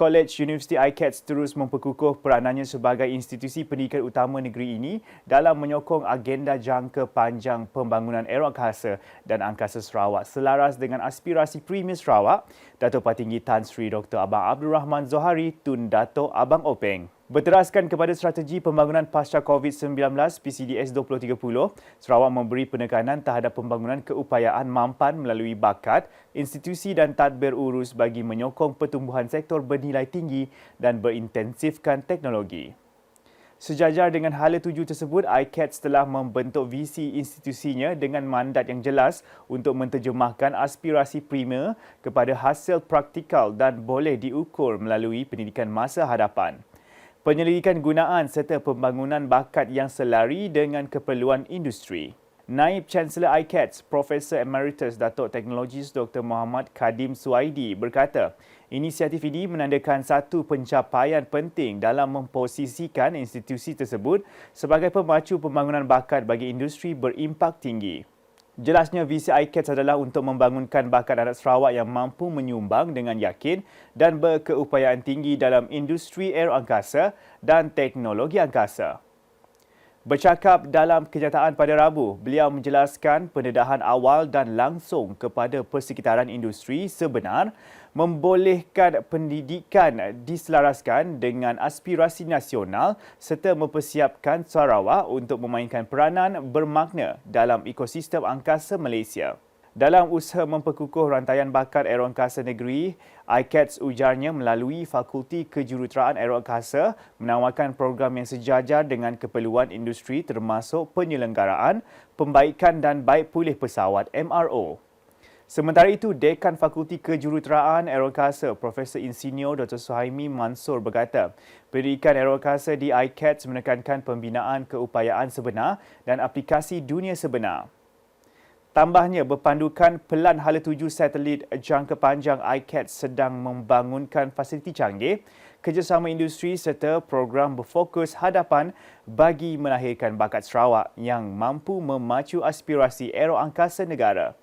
College University ICATS terus memperkukuh peranannya sebagai institusi pendidikan utama negeri ini dalam menyokong agenda jangka panjang pembangunan aerokasa dan angkasa Sarawak selaras dengan aspirasi Premier Sarawak, Dato' Patinggi Tan Sri Dr. Abang Abdul Rahman Zohari Tun Dato' Abang Openg. Berteraskan kepada strategi pembangunan pasca COVID-19 PCDS 2030, Sarawak memberi penekanan terhadap pembangunan keupayaan mampan melalui bakat, institusi dan tadbir urus bagi menyokong pertumbuhan sektor bernilai tinggi dan berintensifkan teknologi. Sejajar dengan hala tuju tersebut, ICATS telah membentuk visi institusinya dengan mandat yang jelas untuk menterjemahkan aspirasi primer kepada hasil praktikal dan boleh diukur melalui pendidikan masa hadapan penyelidikan gunaan serta pembangunan bakat yang selari dengan keperluan industri. Naib Chancellor ICATS, Profesor Emeritus Datuk Teknologis Dr. Muhammad Kadim Suaidi berkata, inisiatif ini menandakan satu pencapaian penting dalam memposisikan institusi tersebut sebagai pemacu pembangunan bakat bagi industri berimpak tinggi. Jelasnya visi ICATS adalah untuk membangunkan bakat anak Sarawak yang mampu menyumbang dengan yakin dan berkeupayaan tinggi dalam industri air angkasa dan teknologi angkasa. Bercakap dalam kenyataan pada Rabu, beliau menjelaskan pendedahan awal dan langsung kepada persekitaran industri sebenar membolehkan pendidikan diselaraskan dengan aspirasi nasional serta mempersiapkan Sarawak untuk memainkan peranan bermakna dalam ekosistem angkasa Malaysia. Dalam usaha memperkukuh rantaian bakat aeroangkasa negeri, ICATS ujarnya melalui Fakulti Kejuruteraan Aeroangkasa menawarkan program yang sejajar dengan keperluan industri termasuk penyelenggaraan, pembaikan dan baik pulih pesawat MRO. Sementara itu, Dekan Fakulti Kejuruteraan Aerokasa Profesor Insinyur Dr. Suhaimi Mansur berkata, pendidikan aerokasa di ICATS menekankan pembinaan keupayaan sebenar dan aplikasi dunia sebenar. Tambahnya, berpandukan pelan hala tuju satelit jangka panjang ICATS sedang membangunkan fasiliti canggih, kerjasama industri serta program berfokus hadapan bagi melahirkan bakat Sarawak yang mampu memacu aspirasi aeroangkasa negara.